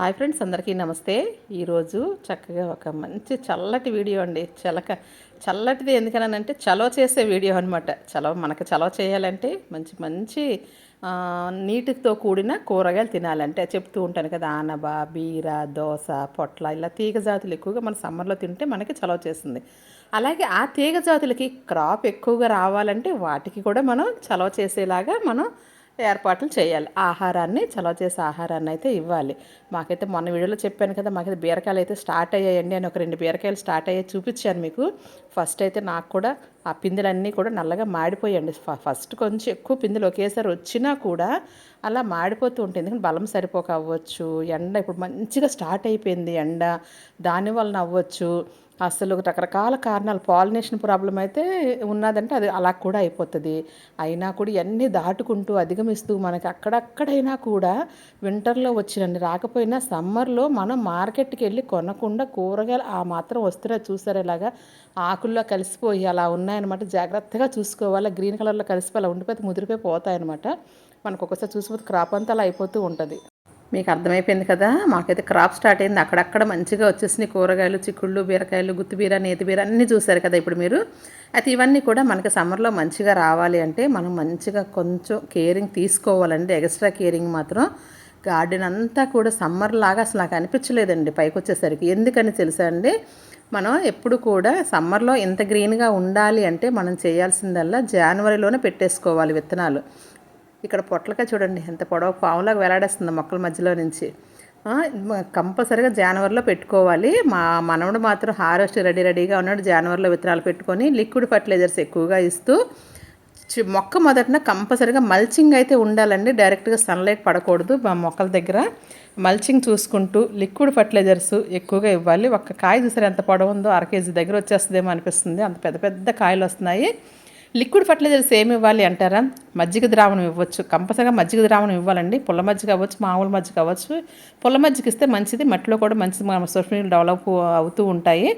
Hi friends అందరికీ నమస్తే. ఈరోజు చక్కగా ఒక మంచి చల్లటి వీడియో అండి. చలక చల్లటిది ఎందుకనంటే చలవ చేసే వీడియో అనమాట చలవ మనకు చలవ చేయాలంటే మంచి మంచి నీటితో కూడిన కూరగాయలు తినాలంటే చెప్తూ ఉంటాను కదా ఆనబ బీర దోస పొట్ల ఇలా తీగ జాతులు ఎక్కువగా మన సమ్మర్లో తింటే మనకి చలవ చేస్తుంది. అలాగే ఆ తీగ జాతులకి క్రాప్ ఎక్కువగా రావాలంటే వాటికి కూడా మనం చలవ చేసేలాగా మనం ఏర్పాట్లు చేయాలి. ఆహారాన్ని చలవ చేసే ఆహారాన్ని అయితే ఇవ్వాలి. మాకైతే మొన్న వీడియోలో చెప్పాను కదా మాకైతే బీరకాయలు అయితే స్టార్ట్ అయ్యాయండి అని ఒక రెండు బీరకాయలు స్టార్ట్ అయ్యాయి చూపించాను మీకు. ఫస్ట్ అయితే నాకు కూడా ఆ పిందెలన్నీ కూడా నల్లగా మాడిపోయండి ఫ- ఫస్ట్ కొంచెం ఎక్కువ పిందెలు ఒకేసారి వచ్చినా కూడా అలా మాడిపోతూ ఉంటుంది ఎందుకంటే బలం సరిపోక అవ్వచ్చు ఎండ ఇప్పుడు మంచిగా స్టార్ట్ అయిపోయింది ఎండ దాని వలన అవ్వచ్చు అసలు రకరకాల కారణాలు పాలినేషన్ ప్రాబ్లం అయితే ఉన్నదంటే అది అలా కూడా అయిపోతుంది. అయినా కూడా ఇవన్నీ దాటుకుంటూ అధిగమిస్తూ మనకి అక్కడక్కడైనా కూడా వింటర్లో వచ్చినండి రాకపోయినా సమ్మర్లో మనం మార్కెట్కి వెళ్ళి కొనకుండా కూరగాయలు ఆ మాత్రం వస్తున్నా చూసారు ఇలాగా ఆకుల్లో కలిసిపోయి అలా ఉన్నాయన్నమాట. జాగ్రత్తగా చూసుకోవాలి. గ్రీన్ కలర్లో కలిసిపోయి అలా ఉండిపోతే ముదిరిపోయి పోతాయన్నమాట. మనకు ఒకసారి చూసిపోతే క్రాప్ అంతా అలా అయిపోతూ ఉంటుంది. మీకు అర్థమైపోయింది కదా? మాకైతే క్రాప్ స్టార్ట్ అయింది. అక్కడక్కడ మంచిగా వచ్చేసినాయి కూరగాయలు చిక్కుళ్ళు బీరకాయలు గుత్తిబీర నేతిబీర అన్నీ చూసారు కదా ఇప్పుడు మీరు. అయితే ఇవన్నీ కూడా మనకి సమ్మర్లో మంచిగా రావాలి అంటే మనం మంచిగా కొంచెం కేరింగ్ తీసుకోవాలండి. ఎక్స్ట్రా కేరింగ్ మాత్రం గార్డెన్ అంతా కూడా సమ్మర్ లాగా అసలు నాకు అనిపించలేదండి పైకి వచ్చేసరికి. ఎందుకని తెలుసా అండి? మనం ఎప్పుడు కూడా సమ్మర్లో ఇంత గ్రీన్గా ఉండాలి అంటే మనం చేయాల్సిందల్లా జనవరిలోనే పెట్టేసుకోవాలి విత్తనాలు. ఇక్కడ పొట్లకాయ చూడండి ఎంత పొడవు పావులాగా వేలాడేస్తుంది మొక్కల మధ్యలో నుంచి. కంపల్సరీగా జనవరిలో పెట్టుకోవాలి. మా మనవడు మాత్రం హార్వెస్ట్ రెడీ రెడీగా ఉన్నాడు జనవరిలో విత్తనాలు పెట్టుకొని లిక్విడ్ ఫర్టిలైజర్స్ ఎక్కువగా ఇస్తూ మొక్క మొదటన కంపల్సరీగా మల్చింగ్ అయితే ఉండాలండి. డైరెక్ట్గా సన్లైట్ పడకూడదు మా మొక్కల దగ్గర. మల్చింగ్ చూసుకుంటూ లిక్విడ్ ఫర్టిలైజర్స్ ఎక్కువగా ఇవ్వాలి. ఒక్క కాయ చూసారు ఎంత పొడవు ఉందో అర కేజీ దగ్గర వచ్చేస్తుందేమో అనిపిస్తుంది. అంత పెద్ద పెద్ద కాయలు వస్తున్నాయి. లిక్విడ్ ఫర్టిలైజర్స్ ఏమి ఇవ్వాలి అంటారా? మజ్జిగ ద్రావణం ఇవ్వచ్చు. కంపల్సరిగా మజ్జిగ ద్రావణం ఇవ్వాలండి. పుల్ల మజ్జిగ అవ్వచ్చు మామూలు మజ్జిగ అవ్వచ్చు. పుల్ల మజ్జిగ ఇస్తే మంచిది. మట్టిలో కూడా మంచిది మన సూక్ష్మజీవులు డెవలప్ అవుతూ ఉంటాయి.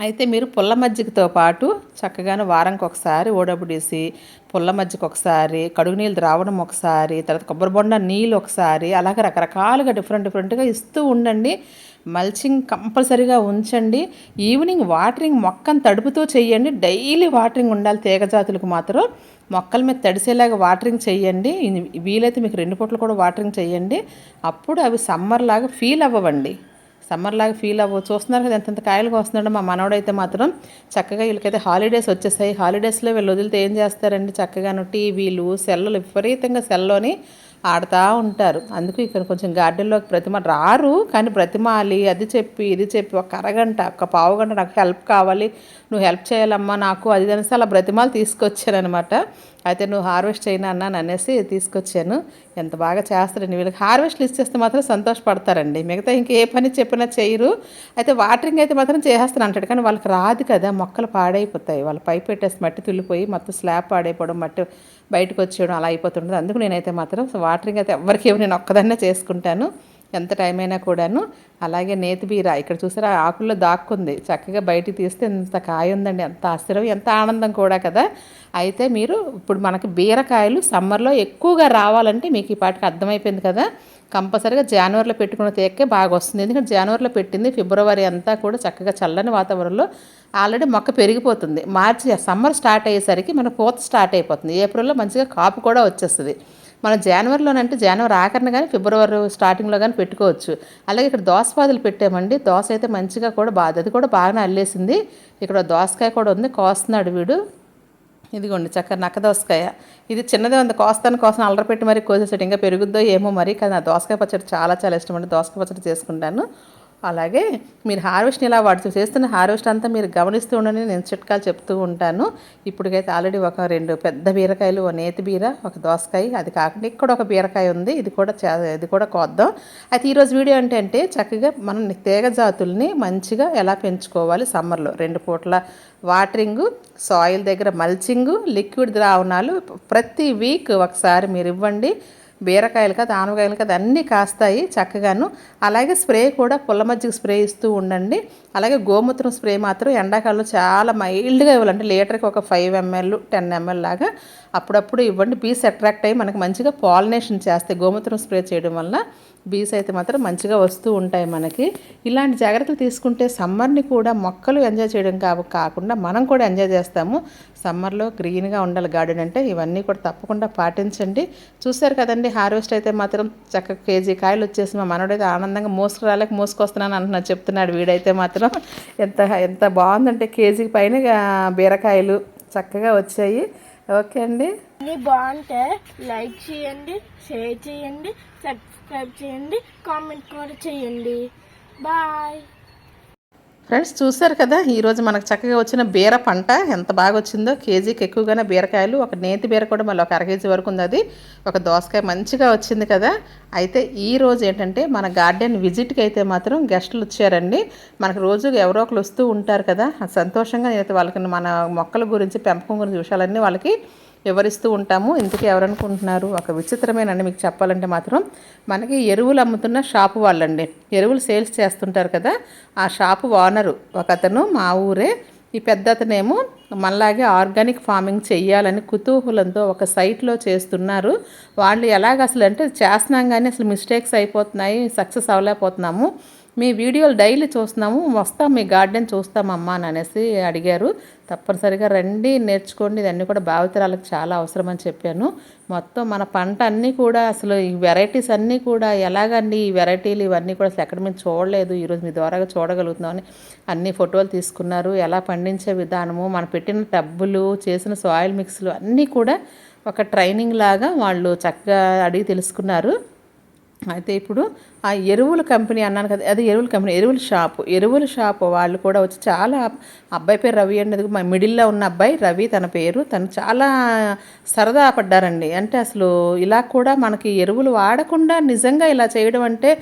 అయితే మీరు పుల్ల మజ్జిగతో పాటు చక్కగానే వారానికి ఒకసారి ఓడబుడేసి పుల్ల మజ్జిగ ఒకసారి కడుగు నీళ్ళు ద్రావణం ఒకసారి తర్వాత కొబ్బరి బొండ నీళ్ళు ఒకసారి అలాగే రకరకాలుగా డిఫరెంట్ డిఫరెంట్గా ఇస్తూ ఉండండి. మల్చింగ్ కంపల్సరీగా ఉంచండి. ఈవినింగ్ వాటరింగ్ మొక్కను తడుపుతూ చేయండి. డైలీ వాటరింగ్ ఉండాలి తీగ జాతులకు మాత్రం. మొక్కల మీద తడిసేలాగా వాటరింగ్ చేయండి. వీలైతే మీకు రెండు పూటలు కూడా వాటరింగ్ చేయండి. అప్పుడు అవి సమ్మర్ లాగా ఫీల్ అవ్వవండి. సమ్మర్ లాగా ఫీల్ అవ్వ చూస్తున్నారు కదా ఎంతెంత కాయలు వస్తున్నాడో మా మనవడైతే మాత్రం. చక్కగా వీళ్ళకైతే హాలిడేస్ వచ్చేసాయి. హాలిడేస్లో వీళ్ళు వదిలితే ఏం చేస్తారండి? చక్కగాను టీవీలు సెల్లు విపరీతంగా సెల్లోని ఆడుతూ ఉంటారు. అందుకు ఇక్కడ కొంచెం గార్డెన్లోకి ప్రతిమ రారు కానీ ప్రతిమాలి అది చెప్పి ఇది చెప్పి ఒక అరగంట ఒక పావు గంట నాకు హెల్ప్ కావాలి. నువ్వు హెల్ప్ చేయాలమ్మా నాకు అది అనేసి అలా బ్రతిమాలు తీసుకొచ్చానమాట అయితే నువ్వు హార్వెస్ట్ చేయను అన్నాను అనేసి తీసుకొచ్చాను. ఎంత బాగా చేస్తారండి వీళ్ళకి. హార్వెస్ట్లు ఇచ్చేస్తే మాత్రం సంతోషపడతారండి. మిగతా ఇంకే పని చెప్పినా చేయరు. అయితే వాటరింగ్ అయితే మాత్రం చేసేస్తాను అంటాడు. కానీ వాళ్ళకి రాదు కదా మొక్కలు పాడైపోతాయి. వాళ్ళు పైప్ పెట్టేసి మట్టి తుల్లిపోయి మొత్తం స్లాబ్ పాడైపోవడం మట్టి బయటకు వచ్చేయడం అలా అయిపోతుంటుంది అందుకు నేనైతే మాత్రం వాటరింగ్ అయితే ఎవరికి నేను ఒక్కదాన్నే చేసుకుంటాను. ఎంత టైం అయినా కూడాను. అలాగే నేతి బీర ఇక్కడ చూసారా ఆ ఆకుల్లో దాక్కుంది. చక్కగా బయటికి తీస్తే ఎంత కాయ ఉందండి ఎంత ఆశ్చర్యం ఎంత ఆనందం కూడా కదా. అయితే మీరు ఇప్పుడు మనకి బీరకాయలు సమ్మర్లో ఎక్కువగా రావాలంటే మీకు ఈ పాటికి అర్థమైపోయింది కదా. కంపల్సరీగా జనవరిలో పెట్టుకున్న తేక్కే బాగా వస్తుంది. ఎందుకంటే జనవరిలో పెట్టింది ఫిబ్రవరి అంతా కూడా చక్కగా చల్లని వాతావరణంలో ఆల్రెడీ మొక్క పెరిగిపోతుంది. మార్చి సమ్మర్ స్టార్ట్ అయ్యేసరికి మన పూత స్టార్ట్ అయిపోతుంది. ఏప్రిల్లో మంచిగా కాపు కూడా వచ్చేస్తుంది. మనం జనవరిలోనంటే జనవరి ఆఖరిన కానీ ఫిబ్రవరి స్టార్టింగ్లో కానీ పెట్టుకోవచ్చు. అలాగే ఇక్కడ దోసపాదులు పెట్టామండి. దోస అయితే మంచిగా కూడా బాగా అది కూడా బాగానే అల్లేసింది. ఇక్కడ దోసకాయ కూడా ఉంది. కోస్తున్నాడు వీడు. ఇదిగోండి చక్కగా నక్క దోసకాయ. ఇది చిన్నదే ఉంది. కోస్తాను కోసం అల్లరి పెట్టి మరి కోసేసాడు. ఇంకా పెరుగుద్దో ఏమో మరి కానీ నా దోసకాయ పచ్చడి చాలా చాలా ఇష్టం అండి. దోసకాయ పచ్చడి చేసుకుంటాను. అలాగే మీరు హార్వెస్ట్ని ఇలా వాడుతూ చేస్తున్న హార్వెస్ట్ అంతా మీరు గమనిస్తూ ఉండండి. నేను చిట్కాలు చెప్తూ ఉంటాను. ఇప్పటికైతే ఆల్రెడీ ఒక రెండు పెద్ద బీరకాయలు ఒక నేతి బీర ఒక దోసకాయ అది కాకుండా ఇక్కడ ఒక బీరకాయ ఉంది. ఇది కూడా ఇది కూడా కోద్దాం. అయితే ఈరోజు వీడియో ఏంటంటే చక్కగా మనం తీగ జాతుల్ని మంచిగా ఎలా పెంచుకోవాలి సమ్మర్లో? రెండు పూట్ల వాటరింగు సాయిల్ దగ్గర మల్చింగు లిక్విడ్ ద్రావణాలు ప్రతి వీక్ ఒకసారి మీరు ఇవ్వండి. బీరకాయలు కదా ఆనవకాయలు కదా అన్నీ కాస్తాయి చక్కగాను. అలాగే స్ప్రే కూడా పుల్ల మజ్జిగ స్ప్రే ఇస్తూ ఉండండి. అలాగే గోమూత్రం స్ప్రే మాత్రం ఎండాకాలంలో చాలా మైల్డ్గా ఇవ్వాలంటే లీటర్కి ఒక ఫైవ్ ఎంఎల్ టెన్ ఎంఎల్ లాగా అప్పుడప్పుడు ఇవ్వండి. పీస్ అట్రాక్ట్ అయ్యి మనకు మంచిగా పాలినేషన్ చేస్తాయి గోమూత్రం స్ప్రే చేయడం వల్ల. బీస్ అయితే మాత్రం మంచిగా వస్తూ ఉంటాయి మనకి. ఇలాంటి జాగ్రత్తలు తీసుకుంటే సమ్మర్ని కూడా మొక్కలు ఎంజాయ్ చేయడం కా కాకుండా మనం కూడా ఎంజాయ్ చేస్తాము. సమ్మర్లో గ్రీన్గా ఉండాలి గార్డెన్ అంటే ఇవన్నీ కూడా తప్పకుండా పాటించండి. చూశారు కదండి హార్వెస్ట్ అయితే మాత్రం చక్కగా కేజీ కాయలు వచ్చేసి మా మనోడైతే ఆనందంగా మోసుకురాలేక మోసుకొస్తున్నాను అంటున్నాడు చెప్తున్నాడు వీడైతే మాత్రం. ఎంత ఎంత బాగుందంటే కేజీకి పైన బీరకాయలు చక్కగా వచ్చాయి. ఓకే అండి. అన్ని బాగుంటే లైక్ చేయండి షేర్ చేయండి సబ్స్క్రైబ్ చేయండి కామెంట్ కూడా చేయండి. బాయ్. ఫ్రెండ్స్ చూశారు కదా ఈరోజు మనకు చక్కగా వచ్చిన బీర పంట ఎంత బాగా వచ్చిందో. కేజీకి ఎక్కువగానే బీరకాయలు ఒక నేతి బీర కూడా మళ్ళీ ఒక అర కేజీ వరకు ఉంది అది. ఒక దోసకాయ మంచిగా వచ్చింది కదా. అయితే ఈ రోజు ఏంటంటే మన గార్డెన్ విజిట్కి అయితే మాత్రం గెస్టులు వచ్చారండి. మనకు రోజు ఎవరో ఒకరు వస్తూ ఉంటారు కదా. సంతోషంగా నేనైతే వాళ్ళకి మన మొక్కల గురించి పెంపకం గురించి విషయాలన్నీ వాళ్ళకి వివరిస్తూ ఉంటాము. ఇంతకీ ఎవరనుకుంటున్నారు? ఒక విచిత్రమేనండి మీకు చెప్పాలంటే మాత్రం. మనకి ఎరువులు అమ్ముతున్న షాపు వాళ్ళండి. ఎరువులు సేల్స్ చేస్తుంటారు కదా ఆ షాపు ఓనరు ఒక అతను మా ఊరే. ఈ పెద్ద అతనేమో మనలాగే ఆర్గానిక్ ఫార్మింగ్ చేయాలని కుతూహలంతో ఒక సైట్లో చేస్తున్నారు. వాళ్ళు ఎలాగ అసలు అంటే చేస్తున్నాం కానీ అసలు మిస్టేక్స్ అయిపోతున్నాయి సక్సెస్ అవ్వలేకపోతున్నాము. మీ వీడియోలు డైలీ చూస్తున్నాము వస్తాం మీ గార్డెన్ చూస్తామమ్మా అని అనేసి అడిగారు. తప్పనిసరిగా రండి నేర్చుకోండి. ఇవన్నీ కూడా భావితరాలకు చాలా అవసరం అని చెప్పాను. మొత్తం మన పంట అన్నీ కూడా అసలు ఈ వెరైటీస్ అన్నీ కూడా ఎలాగండి? ఈ వెరైటీలు ఇవన్నీ కూడా అసలు ఎక్కడ మేము చూడలేదు. ఈరోజు మీ ద్వారా చూడగలుగుతున్నామని అన్ని ఫోటోలు తీసుకున్నారు. ఎలా పండించే విధానము మనం పెట్టిన టబ్బులు చేసిన సాయిల్ మిక్స్లు అన్నీ కూడా ఒక ట్రైనింగ్ లాగా వాళ్ళు చక్కగా అడిగి తెలుసుకున్నారు. అయితే ఇప్పుడు ఆ ఎరువుల కంపెనీ అన్నాను కదా అది ఎరువుల కంపెనీ ఎరువుల షాపు. ఎరువుల షాపు వాళ్ళు కూడా వచ్చి చాలా అబ్బాయి పేరు రవి అనేది మా మిడిల్లో ఉన్న అబ్బాయి రవి తన పేరు తను చాలా సరదా పడ్డారండి. అంటే అసలు ఇలా కూడా మనకి ఎరువులు వాడకుండా నిజంగా ఇలా చేయడం అంటే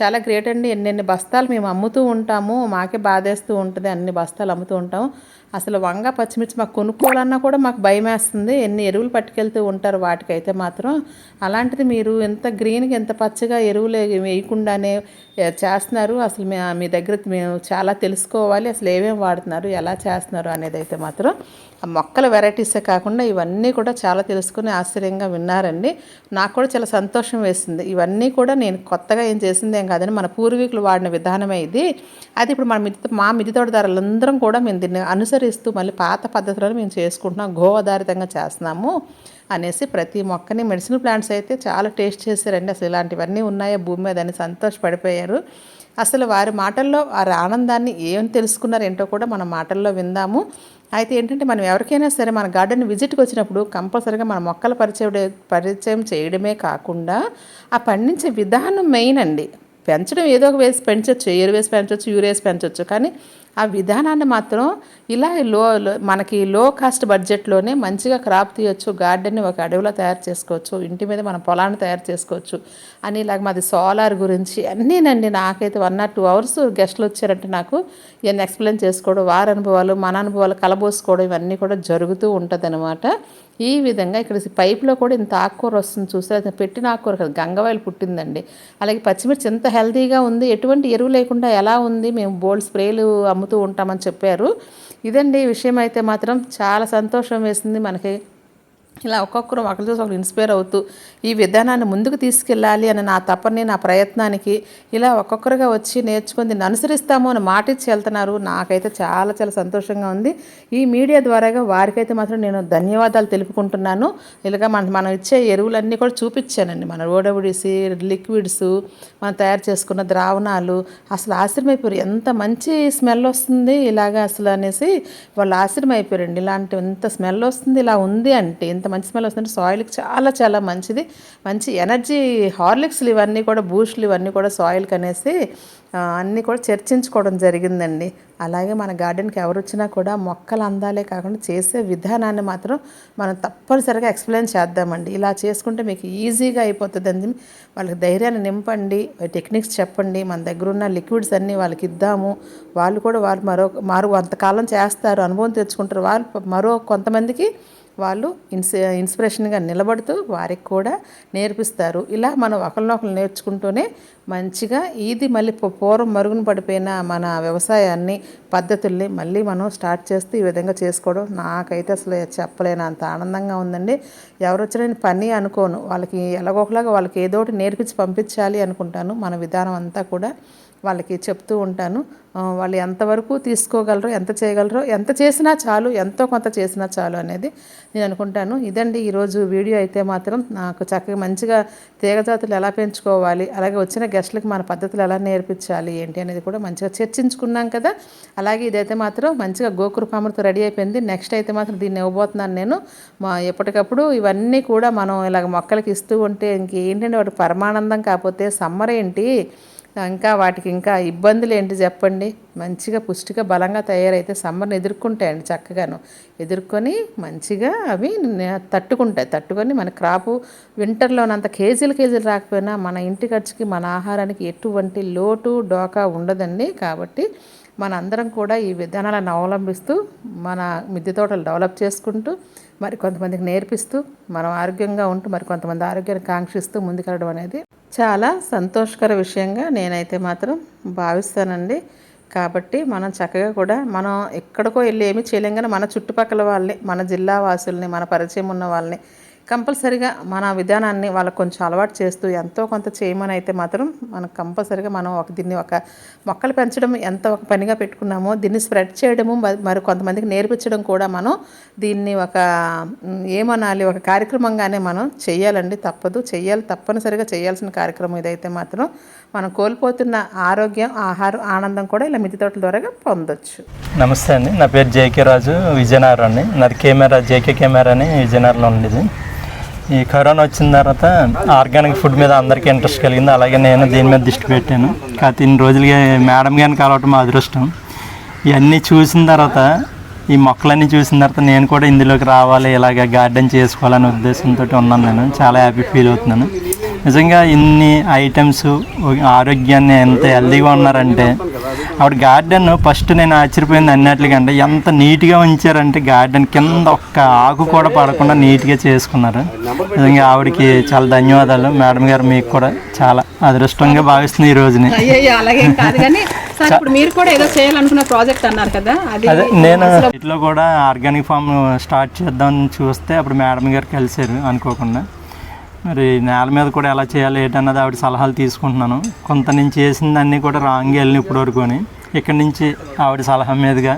చాలా గ్రేట్ అండి. ఎన్నెన్ని బస్తాలు మేము అమ్ముతూ ఉంటాము మాకే బాధేస్తూ ఉంటుంది అన్ని బస్తాలు అమ్ముతూ ఉంటాము. అసలు వంగ పచ్చిమిర్చి మాకు కొనుక్కోవాలన్నా కూడా మాకు భయం వేస్తుంది ఎన్ని ఎరువులు పట్టుకెళ్తూ ఉంటారు వాటికైతే మాత్రం. అలాంటిది మీరు ఎంత గ్రీన్గా ఎంత పచ్చగా ఎరువులు తెలియకుండానే చేస్తున్నారు. అసలు మీ దగ్గర మేము చాలా తెలుసుకోవాలి. అసలు ఏమేమి వాడుతున్నారు ఎలా చేస్తున్నారు అనేది అయితే మాత్రం ఆ మొక్కల వెరైటీసే కాకుండా ఇవన్నీ కూడా చాలా తెలుసుకుని ఆశ్చర్యంగా విన్నారండి. నాకు కూడా చాలా సంతోషం వేసింది. ఇవన్నీ కూడా నేను కొత్తగా ఏం చేసింది ఏం కాదని మన పూర్వీకులు వాడిన విధానమే ఇది. అది ఇప్పుడు మన మిది మా మిది తోటదారులందరం కూడా మేము దీన్ని అనుసరిస్తూ మళ్ళీ పాత పద్ధతులను మేము చేసుకుంటున్నాం. గో ఆధారితంగా చేస్తున్నాము అనేసి ప్రతి మొక్కని మెడిసిన్ ప్లాంట్స్ అయితే చాలా టేస్ట్ చేశారండి. అసలు ఇలాంటివన్నీ ఉన్నాయా? భూమి మీద అని సంతోషపడిపోయారు. అసలు వారి మాటల్లో వారి ఆనందాన్ని ఏం తెలుసుకున్నారు ఏంటో కూడా మన మాటల్లో విందాము. అయితే ఏంటంటే మనం ఎవరికైనా సరే మన గార్డెన్ విజిట్కి వచ్చినప్పుడు కంపల్సరీగా మన మొక్కల పరిచయం పరిచయం చేయడమే కాకుండా ఆ పండించే విధానం మెయిన్ అండి. పెంచడం ఏదో ఒక వేసి పెంచవచ్చు ఎయిర్ వేసి పెంచవచ్చు యూరియా వేసి పెంచవచ్చు కానీ ఆ విధానాన్ని మాత్రం ఇలా లో మనకి లో కాస్ట్ బడ్జెట్లోనే మంచిగా క్రాప్ తీయొచ్చు గార్డెన్ని ఒక అడవిలో తయారు చేసుకోవచ్చు ఇంటి మీద మన పొలాన్ని తయారు చేసుకోవచ్చు అని ఇలాగ మాది సోలార్ గురించి అన్నీనండి. నాకైతే వన్ ఆర్ టూ అవర్స్ గెస్ట్లు వచ్చారంటే నాకు ఇవన్నీ ఎక్స్ప్లెయిన్ చేసుకోవడం వారి అనుభవాలు మన అనుభవాలు కలబోసుకోవడం ఇవన్నీ కూడా జరుగుతూ ఉంటుంది ఈ విధంగా ఇక్కడ పైప్లో పైపులో కూడా ఇంత ఆకుకూర వస్తుంది చూస్తే పెట్టిన ఆకుకూర కదా గంగవాయలు పుట్టిందండి. అలాగే పచ్చిమిర్చి ఎంత హెల్తీగా ఉంది ఎటువంటి ఎరువు లేకుండా ఎలా ఉంది మేము బోల్డ్ స్ప్రేలు అమ్ముతూ ఉంటామని చెప్పారు. ఇదండి ఈ విషయం అయితే మాత్రం చాలా సంతోషం వేసింది మనకి. ఇలా ఒక్కొక్కరు ఒకరి చూసి ఒకరు ఇన్స్పైర్ అవుతూ ఈ విధానాన్ని ముందుకు తీసుకెళ్ళాలి అని నా తపని నా ప్రయత్నానికి ఇలా ఒక్కొక్కరుగా వచ్చి నేర్చుకుని దీన్ని అనుసరిస్తాము అని మాట ఇచ్చి వెళ్తున్నారు. నాకైతే చాలా చాలా సంతోషంగా ఉంది. ఈ మీడియా ద్వారాగా వారికైతే మాత్రం నేను ధన్యవాదాలు తెలుపుకుంటున్నాను. ఇలాగా మన మనం ఇచ్చే ఎరువులన్నీ కూడా చూపించానండి. మన ఓడబుడిసి లిక్విడ్స్ మనం తయారు చేసుకున్న ద్రావణాలు అసలు ఆశ్రమైపోయారు ఎంత మంచి స్మెల్ వస్తుంది ఇలాగ అసలు అనేసి వాళ్ళు ఆశ్రమైపోయారండి ఇలాంటి ఎంత స్మెల్ వస్తుంది ఇలా ఉంది అంటే ఇంత మంచి స్మెల్ వస్తుందంటే సాయిల్కి చాలా చాలా మంచిది. మంచి ఎనర్జీ హార్లిక్స్లు ఇవన్నీ కూడా బూస్ట్లు ఇవన్నీ కూడా సాయిల్కి అనేసి అన్నీ కూడా చర్చించుకోవడం జరిగిందండి. అలాగే మన గార్డెన్కి ఎవరు వచ్చినా కూడా మొక్కలు అందాలే కాకుండా చేసే విధానాన్ని మాత్రం మనం తప్పనిసరిగా ఎక్స్ప్లెయిన్ చేద్దామండి. ఇలా చేసుకుంటే మీకు ఈజీగా అయిపోతుంది అని వాళ్ళకి ధైర్యాన్ని నింపండి టెక్నిక్స్ చెప్పండి మన దగ్గర ఉన్న లిక్విడ్స్ అన్నీ వాళ్ళకి ఇద్దాము. వాళ్ళు కూడా వాళ్ళు మరో మారు అంతకాలం చేస్తారు అనుభవం తెచ్చుకుంటారు. వాళ్ళు మరో కొంతమందికి వాళ్ళు ఇన్స్ ఇన్స్పిరేషన్గా నిలబడుతూ వారికి కూడా నేర్పిస్తారు. ఇలా మనం ఒకరినొకరు నేర్చుకుంటూనే మంచిగా ఇది మళ్ళీ పూ- పూర్వం మరుగున పడిపోయిన మన వ్యవసాయాన్ని పద్ధతుల్ని మళ్ళీ మనం స్టార్ట్ చేస్తూ ఈ విధంగా చేసుకోవడం నాకైతే అసలు చెప్పలేనంత ఆనందంగా ఉందండి. ఎవరు వచ్చినా పని అనుకోను. వాళ్ళకి ఎలాగోకలాగా వాళ్ళకి ఏదో ఒకటి నేర్పించి పంపించాలి అనుకుంటాను. మన విధానం అంతా కూడా వాళ్ళకి చెప్తూ ఉంటాను. వాళ్ళు ఎంతవరకు తీసుకోగలరో ఎంత చేయగలరో ఎంత చేసినా చాలు ఎంతో కొంత చేసినా చాలు అనేది నేను అనుకుంటాను. ఇదండి ఈరోజు వీడియో అయితే మాత్రం నాకు చక్కగా మంచిగా తీగజాతులు ఎలా పెంచుకోవాలి అలాగే వచ్చిన గెస్ట్లకి మన పద్ధతులు ఎలా నేర్పించాలి ఏంటి అనేది కూడా మంచిగా చర్చించుకున్నాం కదా. అలాగే ఇదైతే మాత్రం మంచిగా గోకృపామృతం రెడీ అయిపోయింది. నెక్స్ట్ అయితే మాత్రం దీన్ని ఇవ్వబోతున్నాను నేను. మా ఎప్పటికప్పుడు ఇవన్నీ కూడా మనం ఇలాగ మొక్కలకి ఇస్తూ ఉంటే ఇంకేంటంటే వాటి పరమానందం కాకపోతే సమ్మర్ ఏంటి? ఇంకా వాటికి ఇంకా ఇబ్బందులు ఏంటి చెప్పండి? మంచిగా పుష్టిగా బలంగా తయారైతే సమ్మర్ని ఎదుర్కొంటాయండి చక్కగాను. ఎదుర్కొని మంచిగా అవి తట్టుకుంటాయి. తట్టుకొని మన క్రాపు వింటర్లోనంత కేజీలు కేజీలు రాకపోయినా మన ఇంటి ఖర్చుకి మన ఆహారానికి ఎటువంటి లోటు డోకా ఉండదండి. కాబట్టి మన అందరం కూడా ఈ విధానాలను అవలంబిస్తూ మన మిద్దె తోటలు డెవలప్ చేసుకుంటూ మరి కొంతమందికి నేర్పిస్తూ మనం ఆరోగ్యంగా ఉంటూ మరి కొంతమంది ఆరోగ్యాన్ని కాంక్షిస్తూ ముందుకెళ్ళడం అనేది చాలా సంతోషకర విషయంగా నేనైతే మాత్రం భావిస్తానండి. కాబట్టి మనం చక్కగా కూడా మనం ఎక్కడికో వెళ్ళి ఏమీ చేయలేం కానీ మన చుట్టుపక్కల వాళ్ళని మన జిల్లా వాసుల్ని మన పరిచయం ఉన్న వాళ్ళని కంపల్సరిగా మన విధానాన్ని వాళ్ళకి కొంచెం అలవాటు చేస్తూ ఎంతో కొంత చేయమని అయితే మాత్రం మనం కంపల్సరిగా మనం ఒక దీన్ని ఒక మొక్కలు పెంచడం ఎంత ఒక పనిగా పెట్టుకున్నామో దీన్ని స్ప్రెడ్ చేయడము మరి- మరి కొంతమందికి నేర్పించడం కూడా మనం దీన్ని ఒక ఏమనాలి ఒక కార్యక్రమంగానే మనం చేయాలండి తప్పదు. చేయాలి తప్పనిసరిగా చేయాల్సిన కార్యక్రమం ఇదైతే మాత్రం మనం కోల్పోతున్న ఆరోగ్యం ఆహారం ఆనందం కూడా ఇలా మిద్దె తోటల ద్వారా పొందొచ్చు. నమస్తే అండి. నా పేరు జేకే రాజు విజయనగరం అండి. నాది కెమెరా జేకే కెమెరా అని విజయనగరంలో ఉండేది. ఈ కరోనా వచ్చిన తర్వాత ఆర్గానిక్ ఫుడ్ మీద అందరికీ ఇంట్రెస్ట్ కలిగింది. అలాగే నేను దీని మీద దృష్టి పెట్టాను. కాకపోతే ఇన్ని రోజులుగా మేడం గారిని కలవటం మా అదృష్టం. ఇవన్నీ చూసిన తర్వాత ఈ మొక్కలన్నీ చూసిన తర్వాత నేను కూడా ఇందులోకి రావాలి ఇలాగ గార్డెన్ చేసుకోవాలనే ఉద్దేశంతో ఉన్నాను నేను. చాలా హ్యాపీ ఫీల్ అవుతున్నాను. నిజంగా ఇన్ని ఐటమ్స్ ఆరోగ్యాన్ని ఎంత హెల్దీగా ఉన్నారంటే ఆవిడ గార్డెన్ ఫస్ట్ నేను ఆశ్చర్యపోయింది అన్నట్లుగంటే ఎంత నీట్గా ఉంచారంటే గార్డెన్ కింద ఒక్క ఆకు కూడా పడకుండా నీట్గా చేసుకున్నారు. నిజంగా ఆవిడకి చాలా ధన్యవాదాలు. మేడం గారు మీకు కూడా చాలా అదృష్టంగా భావిస్తుంది ఈ రోజుని. మీరు కూడా ఏదో చేయాలనుకున్న ప్రాజెక్ట్ అన్నారు కదా అది నేను ఇట్లో కూడా ఆర్గానిక్ ఫామ్ స్టార్ట్ చేద్దామని చూస్తే అప్పుడు మేడం గారు కలిసారు అనుకోకుండా. మరి నేల మీద కూడా ఎలా చేయాలి ఏంటన్నది ఆవిడ సలహాలు తీసుకుంటున్నాను. కొంత నేను చేసిందన్నీ కూడా రాంగ్ వెళ్ళిన ఇప్పుడు వరకు అని ఇక్కడి నుంచి ఆవిడ సలహా మీదుగా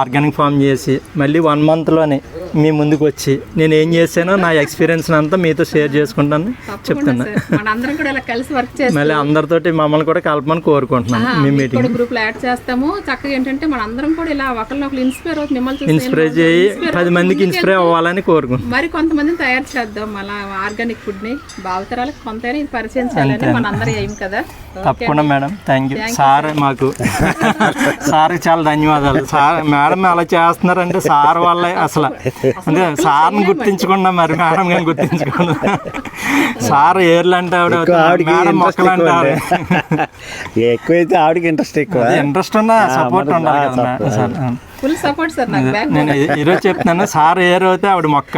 ఆర్గానిక్ ఫామ్ చేసి మళ్ళీ వన్ మంత్లోనే మీ ముందుకు వచ్చి నేను ఏం చేశానో నా ఎక్స్పీరియన్స్ అంతా మీతో షేర్ చేసుకుంటాను. చెప్తున్నా. మనందరం కూడా ఇలా కలిసి వర్క్ చేస్తాం మళ్ళీ అందరితోటి మమ్మల్ని కూడా కలపమని కోరుకుంటున్నాను మీ మీటింగ్ గ్రూప్లో యాడ్ చేస్తాము. చక్కగా ఏంటంటే మనందరం కూడా ఇలా ఒకరినొకరు ఇన్స్పైర్ అవుతుంది మిమ్మల్ని ఇన్స్పైర్ చేయి పది మందికి ఇన్స్పైర్ అవ్వాలని కోరుకుంటున్నాను. మరి కొంతమందిని తయారు చేద్దాం మళ్ళా ఆర్గానిక్ ఫుడ్ని. భావితరాలకు కొంతైనా ఇది పరిచయం చేయాలని మన అందరి ఏం కదా. తప్పకుండా మేడం. థ్యాంక్ యూ సార్ మాకు సార్ చాలా ధన్యవాదాలు. సార్ మేడం అలా చేస్తున్నారంటే సార్ వల్లే అసలు. అంటే సార్ని గుర్తించకుండా మరి మేడం గారిని గుర్తించకుండా. సార్ ఏర్లు అంటే ఆవిడ ఆవిడకి మేడం మొక్కలు ఎక్కువ అంటారు ఎక్కువైతే ఆవిడకి ఇంట్రెస్ట్ ఎక్కువ. ఇంట్రెస్ట్ ఉన్న సపోర్ట్ ఉండాలి కదా సార్ ఫుల్ సపోర్ట్ సార్ నాకు నేను ఈ- ఈరోజు చెప్తున్నాను సార్ ఏర్ అయితే ఆవిడ మొక్క.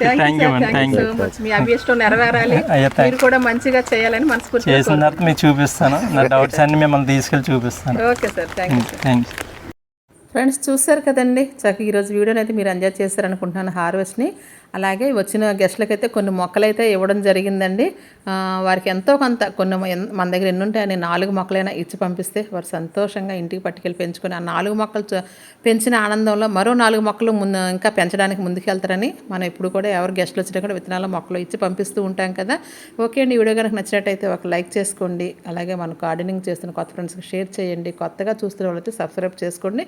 థ్యాంక్ యూ సో మచ్ మీ అభిష్టం నెరవేరాలి. థ్యాంక్ మీరు కూడా మంచిగా చేయాలని మనస్ఫూర్తిగా చేసిన తర్వాత మీకు చూపిస్తాను. నా డౌట్స్ అన్ని మిమ్మల్ని తీసుకెళ్ళి చూపిస్తాను. Okay sir thank you thank you friends చూశారు కదండి? చక్కగా ఈరోజు వీడియోని అయితే మీరు ఎంజాయ్ చేశారనుకుంటున్నాను హార్వెస్ట్ని అలాగే వచ్చిన గెస్ట్లకైతే కొన్ని మొక్కలైతే ఇవ్వడం జరిగిందండి. వారికి ఎంతో కొంత కొన్ని మన దగ్గర ఎన్ని ఉంటాయని నాలుగు మొక్కలైనా ఇచ్చి పంపిస్తే వారు సంతోషంగా ఇంటికి పట్టుకెళ్ళి పెంచుకొని ఆ నాలుగు మొక్కలు పెంచిన ఆనందంలో మరో నాలుగు మొక్కలు ముందు ఇంకా పెంచడానికి ముందుకెళ్తారని మనం ఇప్పుడు కూడా ఎవరు గెస్ట్లు వచ్చినా కూడా విత్తనాల మొక్కలు ఇచ్చి పంపిస్తూ ఉంటాం కదా. ఓకే అండి వీడియో కనుక నచ్చినట్టయితే ఒక లైక్ చేసుకోండి. అలాగే మన గార్డెనింగ్ చేస్తున్న కొత్త ఫ్రెండ్స్కి షేర్ చేయండి. కొత్తగా చూస్తున్న వాళ్ళైతే సబ్స్క్రైబ్ చేసుకోండి.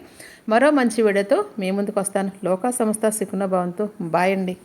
మరో మంచి వీడియోతో మీ ముందుకు వస్తాను. లోకా సంస్థ సికున్న భవంతో. బాయ్ అండి.